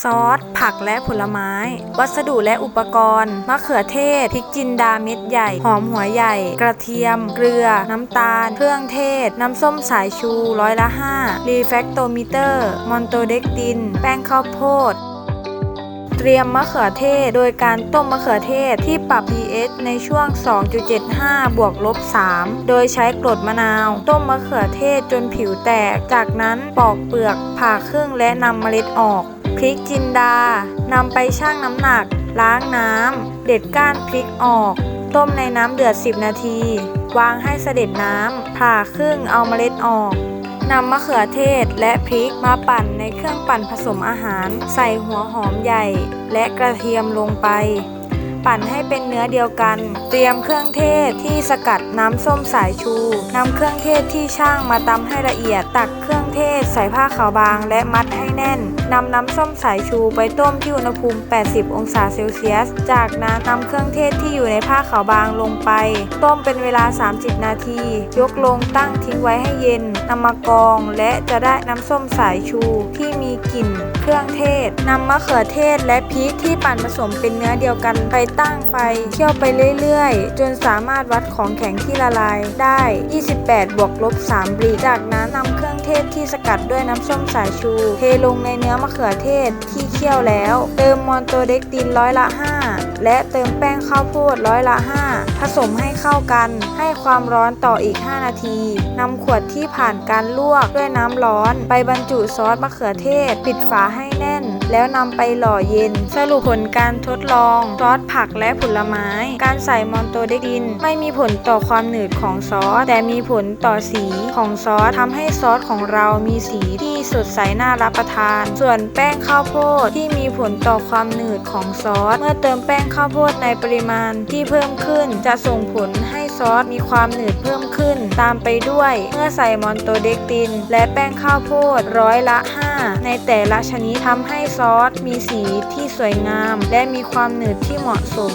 ซอส ผักและผลไม้ วัสดุและอุปกรณ์ มะเขือเทศ พริกจินดาเม็ดใหญ่ หอมหัวใหญ่ กระเทียม เกลือ น้ำตาล เครื่องเทศ น้ำส้มสายชูร้อยละ5รีแฟคโตมิเตอร์ มอนโตเด็กติน แป้งข้าวโพดเตรียมมะเขือเทศ โดยการต้มมะเขือเทศที่ปรับ pH ในช่วง 2.75 บวกลบ 3 โดยใช้กรดมะนาว ต้มมะเขือเทศจนผิวแตก จากนั้นปอกเปลือกผ่าครึ่งและนำเมล็ดออก พริกจินดานำไปชั่งน้ำหนัก ล้างน้ำ เด็ดก้านพริกออก ต้มในน้ำเดือด 10 นาที วางให้เสด็จน้ำผ่าครึ่งเอาเมล็ดออกนำมะเขือเทศและพริกมาปั่นในเครื่องปั่นผสมอาหาร ใส่หัวหอมใหญ่ และกระเทียมลงไป ปั่นให้เป็นเนื้อเดียวกัน เตรียมเครื่องเทศที่สกัดน้ำส้มสายชูนำเครื่องเทศที่ช่างมาตำให้ละเอียดตักเครื่อง เทศ ใส่ผ้าขาวบางและมัดให้แน่นนำน้ำส้มสายชูไปต้มที่อุณหภูมิ 80 องศาเซลเซียส จากนั้นนำเครื่องเทศที่อยู่ในผ้าขาวบางลงไป ต้มเป็นเวลา 30 นาที ยกลงตั้งทิ้งไว้ให้เย็นนำมากรองและจะได้น้ำส้มสายชูที่มีกลิ่นเครื่องเทศนำมะเขือเทศและพริกที่ปั่นผสมเป็นเนื้อเดียวกันไปตั้งไฟเคี่ยวไปเรื่อยๆ จนสามารถวัดของแข็งที่ละลายได้ 28 บวกลบ3บรีจากนั้นนำเครื่องเทศที่สกัดด้วยน้ำส้มสายชู เทลงในเนื้อมะเขือเทศที่เคี่ยวแล้ว เติมมอนโตเด็กตินร้อยละ 5 และเติมแป้งข้าวโพดร้อยละ 5 ผสมให้เข้ากัน ให้ความร้อนต่ออีก 5 นาทีนำขวดที่ผ่านการลวกด้วยน้ำร้อน ไปบรรจุซอสมะเขือเทศ ปิดฝาให้แน่น แล้วนำไปหล่อเย็น สรุปผลการทดลองซอสผักและผลไม้ การใส่มอนโตเดกิน ไม่มีผลต่อความหนืดของซอส แต่มีผลต่อสีของซอสทำให้ซอสของเรามีสีที่สดใสน่ารับประทาน ส่วนแป้งข้าวโพดที่มีผลต่อความหนืดของซอส เมื่อเติมแป้งข้าวโพดในปริมาณที่เพิ่มขึ้นจะจะส่งผลให้ซอสมีความหนืดเพิ่มขึ้น ตามไปด้วยเมื่อใส่มอนโตเดกติน และแป้งข้าวโพดร้อยละ 5 ในแต่ละชนิดทำให้ซอสมีสีที่สวยงาม และมีความหนืดที่เหมาะสม